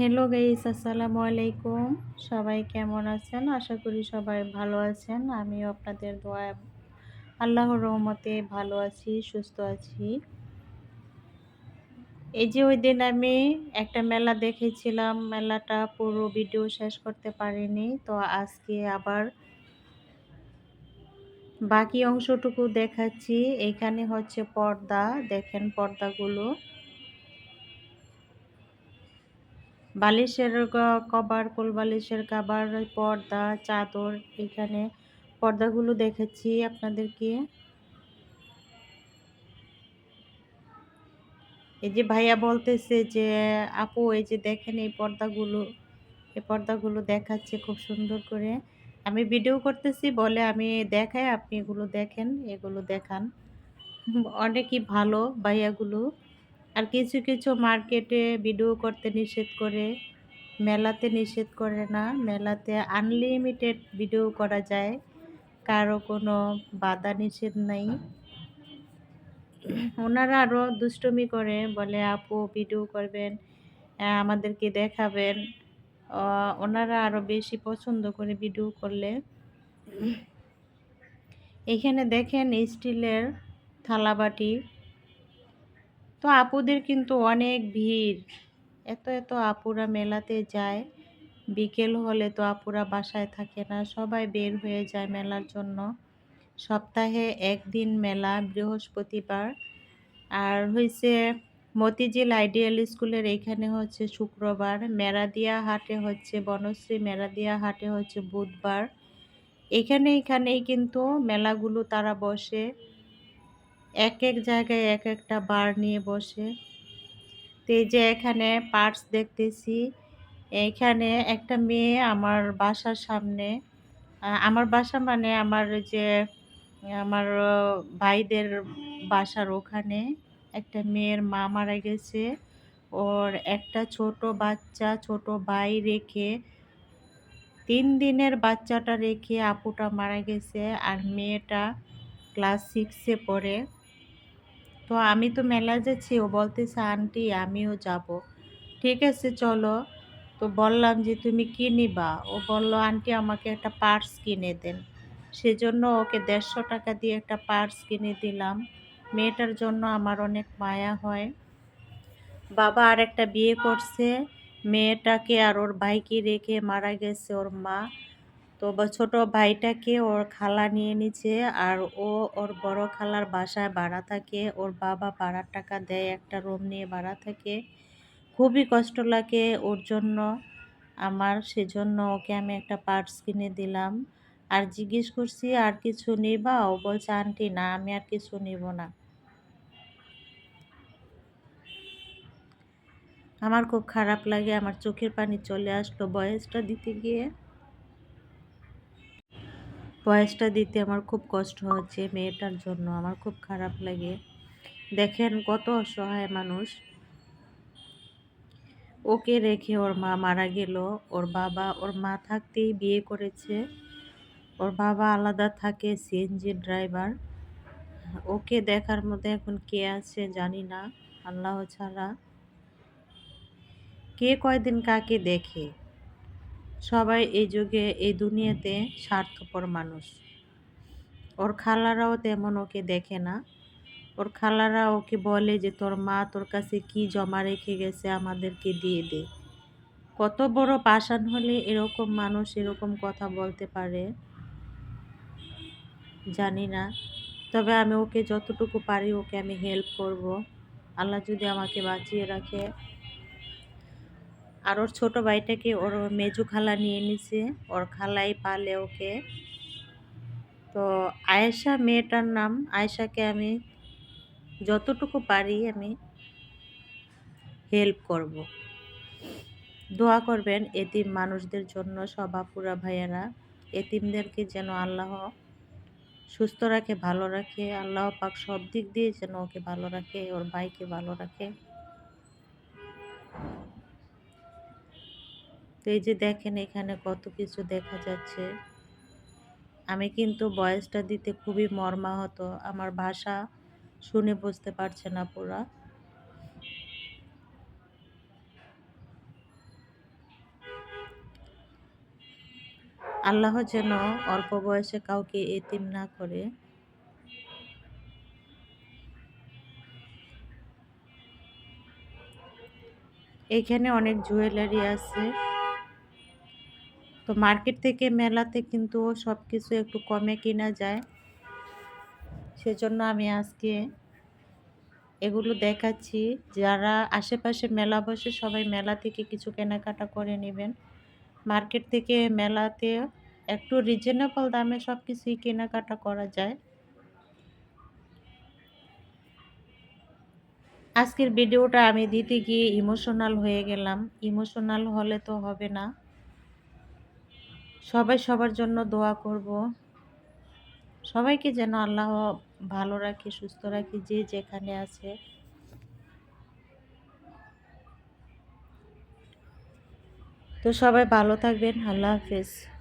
Hello guys আসসালামু আলাইকুম সবাই কেমন আছেন? আশা করি সবাই ভালো আছেন। আমিও আপনাদের দোয়া, আল্লাহর রহমতে ভালো আছি, সুস্থ আছি। এই যে ওই দিন আমি একটা মেলা দেখেছিলাম। মেলাটা পুরো ভিডিও শেষ করতে পারিনি। তো আজকে আবার বাকি অংশটুকু দেখাচ্ছি। এখানে হচ্ছে পর্দা। দেখেন পর্দাগুলো। বালিশের কভার কোল বালিশের কাবার পর্দা, চাদর, এখানে পর্দাগুলো দেখেছি আপনাদেরকে। এই যে ভাইয়া বলতেছে যে, আপু, এই যে দেখেন এই পর্দাগুলো এই পর্দাগুলো দেখাচ্ছে খুব সুন্দর করে। আমি ভিডিও করতেছি বলে আমি দেখাই, আপনি এগুলো দেখেন, এগুলো দেখান। অনেকই ভালো ভাইয়াগুলো। আর কিছু কিছু মার্কেটে ভিডিও করতে নিষেধ করে, মেলাতে নিষেধ করে না। মেলাতে আনলিমিটেড ভিডিও করা যায়, কারও কোনো বাধা নিষেধ নাই। ওনারা আরও দুষ্টমি করে, বলে, আপু, ভিডিও করবেন আমাদেরকে দেখাবেন। ওনারা আরও বেশি পছন্দ করে ভিডিও করলে। এখানে দেখেন স্টিলের থালাবাটি। তো আপুদের কিন্তু অনেক ভিড়। এত এত আপুরা মেলাতে যায়। বিকেল হলে তো আপুরা বাসায় থাকে না, সবাই বের হয়ে যায় মেলার জন্য। সপ্তাহে একদিন মেলা, বৃহস্পতিবার। আর হয়েছে মতিঝিল আইডিয়াল স্কুলের এইখানে হচ্ছে শুক্রবার, মেরাদিয়া হাটে হচ্ছে বনশ্রী, মেরাদিয়া হাটে হচ্ছে বুধবার। এখানে, এখানেই কিন্তু মেলাগুলো তারা বসে। এক এক জায়গায় এক একটা বার নিয়ে বসে। তো এই যে এখানে পার্টস দেখতেছি, এখানে একটা মেয়ে আমার বাসার সামনে আমার বাসা মানে আমার যে, আমার ভাইদের বাসার ওখানে একটা মেয়ের মা মারা গেছে। ওর একটা ছোট বাচ্চা, ছোট ভাই রেখে তিন দিনের বাচ্চাটা রেখে আপুটা মারা গেছে। আর মেয়েটা ক্লাস সিক্সে পড়ে। তো আমি তো মেলা যাচ্ছি, ও বলতেছে, আন্টি, আমিও যাব। ঠিক আছে, চলো। তো বললাম যে, তুমি কি নিবা? ও বলল, আন্টি, আমাকে একটা পার্স কিনে দেন। সেজন্য ওকে দেড়শো টাকা দিয়ে একটা পার্স কিনে দিলাম। মেয়েটার জন্য আমার অনেক মায়া হয়। বাবা আর একটা বিয়ে করছে। মেয়েটাকে আর ওর ভাইকে রেখে মারা গেছে ওর মা। তো ছোট ভাইটাকে ওর খালা নিয়ে নিছে আর ও ওর বড় খালার বাসায় ভাড়া থাকে। ওর বাবা ভাড়ার টাকা দেয়, একটা রুম নিয়ে ভাড়া থাকে। খুবই কষ্ট লাগে ওর জন্য। আমার সেজন্য ওকে আমি একটা পার্টস কিনে দিলাম। আর জিজ্ঞেস করছি, আর কিছু নেবা? ও বলছে, আন্টি, না, আমি আর কিছু নেব না। আমার খুব খারাপ লাগে, আমার চোখের পানি চলে আসলো বয়সটা দিতে গিয়ে। বয়সটা দিতে আমার খুব কষ্ট হচ্ছে মেয়েটার জন্য, আমার খুব খারাপ লাগে। দেখেন কত অসহায় মানুষ। ওকে রেখে ওর মা মারা গেল, ওর বাবা, ওর মা থাকতেই বিয়ে করেছে। ওর বাবা আলাদা থাকে সিএনজি ড্রাইভার ওকে দেখার মধ্যে এখন কে আছে জানি না, আল্লাহ ছাড়া। কে কয়দিন কাকে দেখে? সবাই এই যুগে, এই দুনিয়াতে স্বার্থপর মানুষ। ওর খালারাও তেমন ওকে দেখে না। ওর খালারা ওকে বলে যে, তোর মা তোর কাছে কি জমা রেখে গেছে আমাদেরকে দিয়ে দে। কত বড় পাষাণ হলে এরকম মানুষ এরকম কথা বলতে পারে? জানি না। তবে আমি ওকে যতটুকু পারি ওকে আমি হেল্প করব। আল্লাহ যদি আমাকে বাঁচিয়ে রাখে আর ওর ছোটো ভাইটাকে ওর মেজু খালা নিয়ে নিছে ওর খালাই পালে ওকে। তো আয়েশা মেয়েটার নাম, আয়েশাকে আমি যতটুকু পারি আমি হেল্প করব। দোয়া করবেন এতিম মানুষদের জন্য, সব আপুরা ভাইয়েরা। এতিমদেরকে যেন আল্লাহ সুস্থ রাখে, ভালো রাখে। আল্লাহ পাক সব দিক দিয়ে যেন ওকে ভালো রাখে, ওর ভাইকে ভালো রাখে। তো এই যে দেখেন এখানে কত কিছু দেখা যাচ্ছে। আমি কিন্তু বয়সটা দিতে খুবই মর্মাহত। আমার ভাষা শুনে বুঝতে পারছে না পুরা। আল্লাহ যেন অল্প বয়সে কাউকে এতিম না করে। এখানে অনেক জুয়েলারি আছে। তো মার্কেট থেকে মেলাতে কিন্তু সব কিছু একটু কমে কিনা যায়। সেজন্য আমি আজকে এগুলো দেখাচ্ছি। যারা আশেপাশে মেলা বসে সবাই মেলা থেকে কিছু কেনাকাটা করে নেবেন। মার্কেট থেকে মেলাতে একটু রিজনেবল দামে সব কিছুই কেনাকাটা করা যায়। আজকের ভিডিওটা আমি দিতে গিয়ে ইমোশনাল হয়ে গেলাম। ইমোশনাল হলে তো হবে না। সবাই সবার জন্য দোয়া করব। সবাইকে যেন আল্লাহ ভালো রাখে, সুস্থ রাখে, যে যেখানে আছে। তো সবাই ভালো থাকবেন। আল্লাহ হাফেজ।